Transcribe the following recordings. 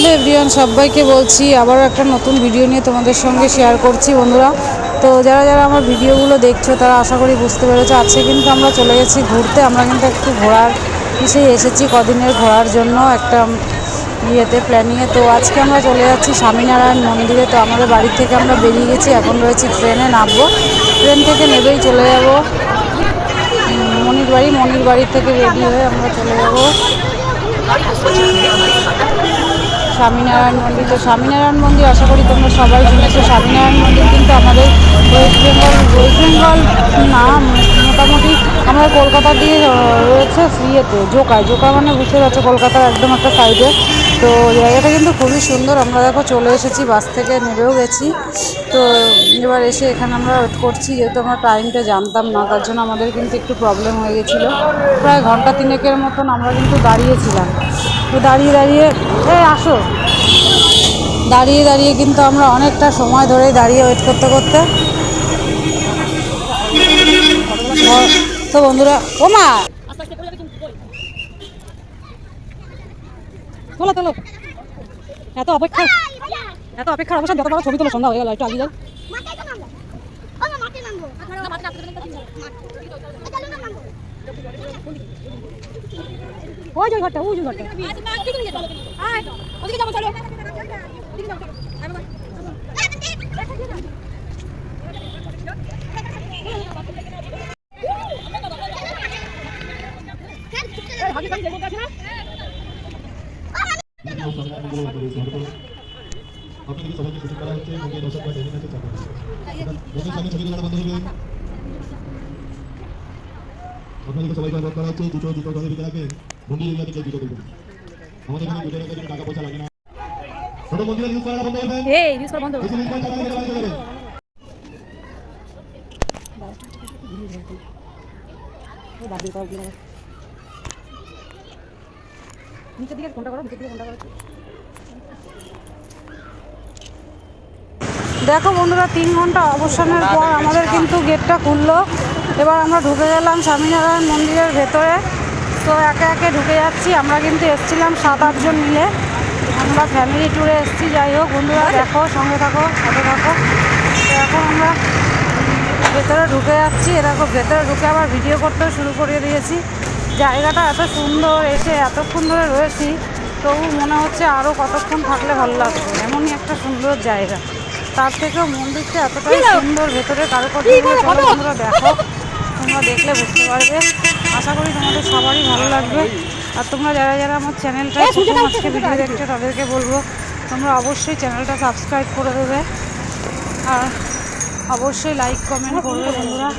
Hello everyone, সবাইকে বলছি আবারও একটা নতুন ভিডিও নিয়ে তোমাদের সঙ্গে শেয়ার করছি বন্ধুরা। তো যারা যারা আমার ভিডিওগুলো দেখছ, তারা আশা করি বুঝতে পেরেছ, আজকে কিন্তু আমরা চলে গেছি ঘুরতে। আমরা কিন্তু একটু ঘোরার ইসেই এসেছি কদিনের ঘোরার জন্য একটা ইয়েতে প্ল্যানিংয়ে তো আজকে আমরা চলে যাচ্ছি স্বামীনারায়ণ মন্দিরে। তো আমাদের বাড়ি থেকে আমরা বেরিয়ে গেছি, এখন রয়েছি ট্রেনে নামবো। ট্রেন থেকে নেবেই চলে যাব। মনির বাড়ি মনির বাড়ি থেকে রেডি হয়ে আমরা চলে যাব। স্বামীনারায়ণ মন্দির। তো স্বামীনারায়ণ মন্দির আশা করি তোমরা সবাই শুনেছো। স্বামীনারায়ণ মন্দির কিন্তু আমাদের ওয়েস্ট বেঙ্গল ওয়েস্ট বেঙ্গল না, মোটামুটি আমাদের কলকাতা দিয়ে রয়েছে ইয়েতে জোকায় জোকা মানে বুঝতে পারছ, কলকাতার একদম একটা সাইডে তো জায়গাটা কিন্তু খুবই সুন্দর। আমরা দেখো চলে এসেছি, বাস থেকে নেমেও গেছি। তো এবার এসে এখানে আমরা ওয়েট করছি, যেহেতু আমরা টাইমটা জানতাম না, তার জন্য আমাদের কিন্তু একটু প্রবলেম হয়ে গেছিল। প্রায় ঘণ্টা তিনেকের মতন আমরা কিন্তু দাঁড়িয়েছিলাম। দাঁড়িয়ে দাঁড়িয়ে এই আসো দাঁড়িয়ে দাঁড়িয়ে কিন্তু আমরা অনেকটা সময় ধরে দাঁড়িয়ে ওয়েট করতে করতে তো বন্ধুরা ও মা তোলো এত অপেক্ষা এত অপেক্ষার অবসান যত বড় ছবি তোলো সন্ধ্যা হয়ে গেল একটু আগে তো নামবো ও মা মাথায় নামবো ওই যে ঘরটা ওই যে ঘরটা। ওদিকে যাব চলো। সবাইকে শুটিং করা হচ্ছে মুখে দর্শক বা টেলিং চাপা বন্ধুর সামনে ছবি বন্ধ হবে আপনাদেরকে সবাইকে অনুরোধ করা হচ্ছে দুটো দুটো ঘরে ভিতরে রাখবেন মন্দির এরিয়া থেকে দুটো করবেন। আমাদের এখানে দুটো টাকা টাকা পয়সা লাগে না। ছোট মন্দিরে ইউজ করা বন্ধ করবেন এই ইউজ কর বন্ধ বেশি ইউজ করা টাকা মেরে বাড়ি চলে যাবে নিচের দিকে কোনটা করো নিচের দিকে কোনটা করো। দেখো বন্ধুরা তিন ঘণ্টা অবসানের পর আমাদের কিন্তু গেটটা খুললো। এবার আমরা ঢুকে গেলাম স্বামীনারায়ণ মন্দিরের ভেতরে। তো একে একে ঢুকে যাচ্ছি। আমরা কিন্তু এসেছিলাম সাত আটজন মিলে। আমরা ফ্যামিলি ট্যুরে এসেছি। যাই হোক বন্ধুরা দেখো সঙ্গে থাকো সাথে থাকো। তো এখন আমরা ভেতরে ঢুকে যাচ্ছি। এ দেখো ভেতরে ঢুকে আবার ভিডিও করতেও শুরু করে দিয়েছি। জায়গাটা এত সুন্দর এসে এতক্ষণ ধরে রয়েছি। তবু মনে হচ্ছে আরও কতক্ষণ থাকলে ভালো লাগবে। এমনই একটা সুন্দর জায়গা। তার থেকেও মন্দিরটা এতটাই সুন্দর ভেতরে তোমরা দেখো। তোমরা দেখলে বুঝতে পারবে। আশা করি তোমাদের সবারই ভালো লাগবে। আর তোমরা যারা যারা আমার চ্যানেলটা আজকে ভিডিও দেখছ তাদেরকে বলব তোমরা অবশ্যই চ্যানেলটা সাবস্ক্রাইব করে দেবে। আর অবশ্যই লাইক কমেন্ট করবে বন্ধুরা।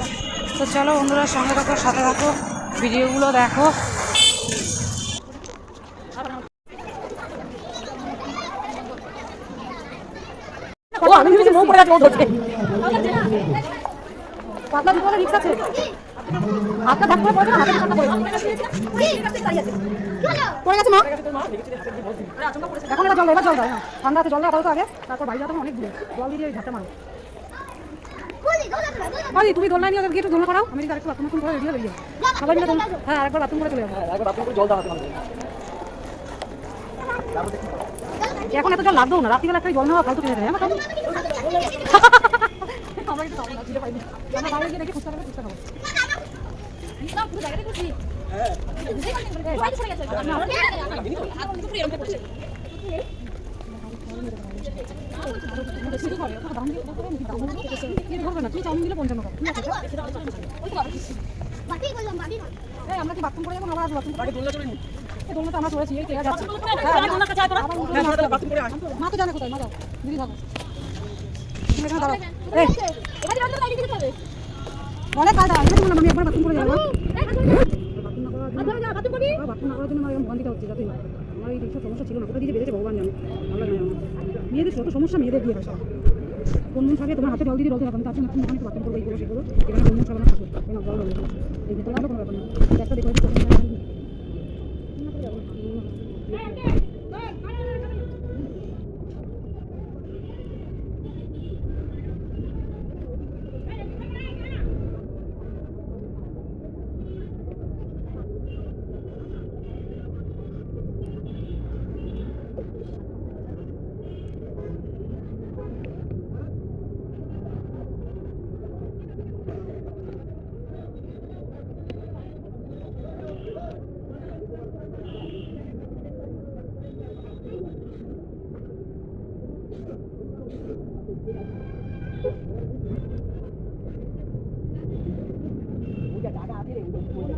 তো চলো বন্ধুরা সঙ্গে থাকো সাথে থাকো ভিডিওগুলো দেখো। ও আমি ভেবেছি মৌ পড়ে গেছে ও ধরছে। পাতলা দুটো রিক্স আছে। হাতটা করে পড়ে হাতে পড়ে পড়ে গেছে মা। এখন এবার জল দাও, এবার জল দাও হ্যাঁ। ঠান্ডা আছে জল দাও তো আগে। তারপর বাইরে অনেক দূরে জল দিয়ে ঝাঁটা মারো। তুমি নিয়ে গিয়ে একটু দোলনা করাও। আমি আরেকটু বাথরুম করে রেডি হয়ে সবাই মিলে হ্যাঁ আরেকবার বাথরুম করে চলে যাব এখন এত জল লাগবেও না। রাত্রিবেলা একটা জল নেওয়া ফালতু কিনে দেয় আমার কিন্তু না, বাইরে গিয়ে দেখি ফুচকা খাব, ফুচকা খাব। না পুরো জায়গাটা গেছে পুরো এরকম করছে তো কি বাথরুম করে যাব বাথরুম এই আমরা চলেছি এই তেরা যাচ্ছে। মা তো জানে কোথায় মা দিদি থাকো তুমি এখানে দাঁড়াও অনেক আছে আমি একবার বাথরুম করে যাব। বাথরুম না করার জন্য আমার এরকম হচ্ছে যাতে আমার এই সব সমস্যা ছিল না কোথা দিয়ে বেড়েছে ভগবান জানে ভালো লাগে আমার। মেয়েদের যত সমস্যা মেয়েদের দিয়ে হয় কোন মন থাকে তোমার হাতে জল দিয়ে জল দিয়ে রাখবেন তার জন্য তুমি অনেক বাথরুম করবে এই করব সেগুলো এখানে কোন মন খাবে না থাকবে। এই জল রয়েছে এই ভেতরে আলো কোনো ব্যাপার না একটা দেখো หูจักราค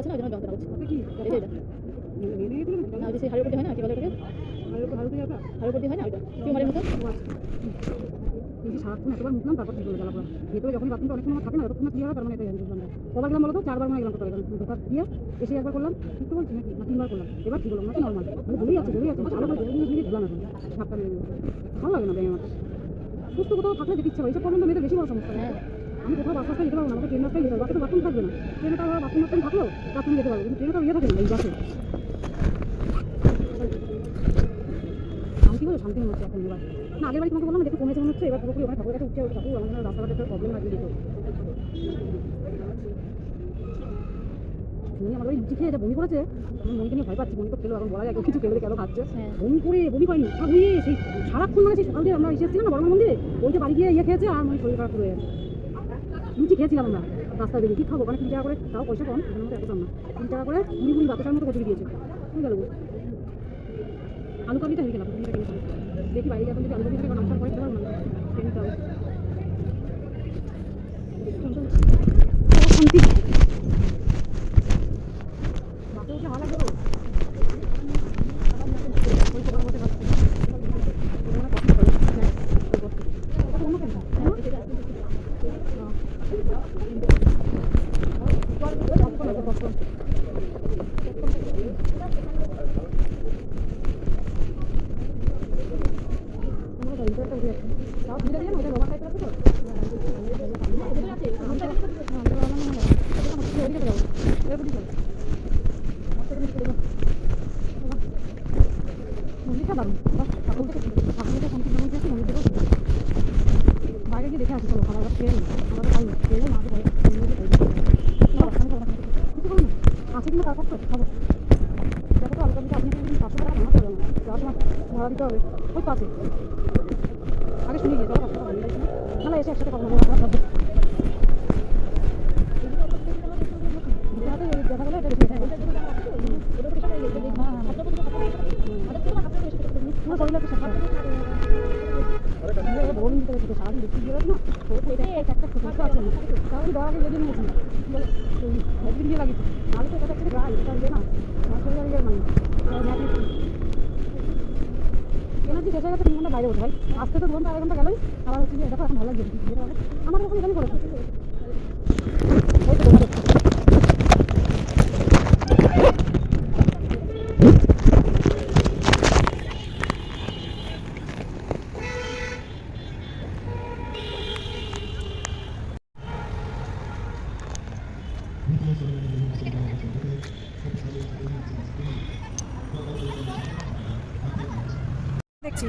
আছে না ওই জন্য যন্ত্রণা হচ্ছে। এই না ওই যে সেই হাড়ের উপর হয় না কি বলে ওটাকে? হাড়ের উপর হয় না ওইটা। টিউমারের মতো। সারাক্ষণ এতবার মুখলাম তারপর ঠিক হয়ে গেল ভেতরে যখন বাথরুমটা অনেক সময় থাকে না এতক্ষণ ক্লিয়ার হয় তার মানে জানি কবার গেলাম বলতো? চারবার মনে গেলাম কোথাও গেলাম ঢোকা দিয়ে এসে একবার করলাম। ঠিক তো বলছি নাকি না তিনবার করলাম। এবার ঠিক হলো না নর্মাল মানে জড়িয়ে আছে জড়িয়ে আছে। ভালো করে এখন। ভালো লাগে না ব্যায়াম আমার সুস্থ কোথাও থাকলে যেতে ইচ্ছে হয় এইসব প্রবলেম মেয়েদের বেশি বড় সমস্যা। হ্যাঁ। আমি কোথাও বাস রাস্তায় যেতে পারব না আমাকে ট্রেন রাস্তায় যেতে তো বাথরুম থাকবে না ট্রেনে তো আবার বাথরুম বাথরুম থাকলেও বাথরুম যেতে পারব কিন্তু ট্রেনে তো ইয়ে থাকে না এই বাসে শান্তি বলে শান্তি মনে হচ্ছে এখন এবার না আগের বাড়ি তোমাকে বললাম একটু কমেছে মনে হচ্ছে এবার পুরোপুরি ওখানে ঠাকুর কাছে উঠছে ঠাকুর আমার রাস্তাঘাটে একটা প্রবলেম লাগিয়ে দিত আমার খেয়ে বমি আমি নিয়ে পাচ্ছি এখন বলা যায় কিছু খেলে খাচ্ছে। বমি করে সেই সারাক্ষণ মানে সেই সকাল দিয়ে আমরা এসেছিলাম না বর্মা মন্দিরে ওইটা বাড়ি গিয়ে ইয়ে খেয়েছে আর মানে শরীর খারাপ হয়ে গেছে লুচি খেয়েছিলাম আমরা রাস্তা বেরিয়ে কী খাব? ওখানে তিন টাকা করে। তাও পয়সা কম, এখানে মধ্যে এত না। তিন টাকা করে মুড়ি মুড়ি বাতাসার মতো কচুরি দিয়েছে। হয়ে গেল। আলু কাবলিটা হয়ে গেলাম দেখি বাইরে যখন যদি আলু কাবলি থাকে নাস্তা করে খেতে পারব খেয়ে নিতে হবে শান্তি বাসে উঠে ভালো লাগবে গো। ওই সবার মধ্যে বাসে। ওটা মনে হয় কফি করে। হ্যাঁ, ওই কফি। ওটা অন্য কেন? হ্যাঁ? বাইরে গিয়ে দেখে আসি চলো খাবার খেয়ে আমাদের খাই খেয়ে। কিছু না আছে কিন্তু তারপর তো খাব দেখো তো দিতে আপনি কিন্তু পাঁচশো টাকা ভাঙা চলে না যাওয়ার সময় ভাড়া দিতে হবে ওই পাশে আগে শুনে গিয়ে চলো পাঁচশো টাকা তাহলে এসে একসাথে না খাব বাইরে উঠে ভাই আসতে তো দু ঘণ্টা আড়াই ঘণ্টা গেলোই আবার হচ্ছে দেখো এখন ভালো লাগছে আমার এখানে করেছে দেখছি।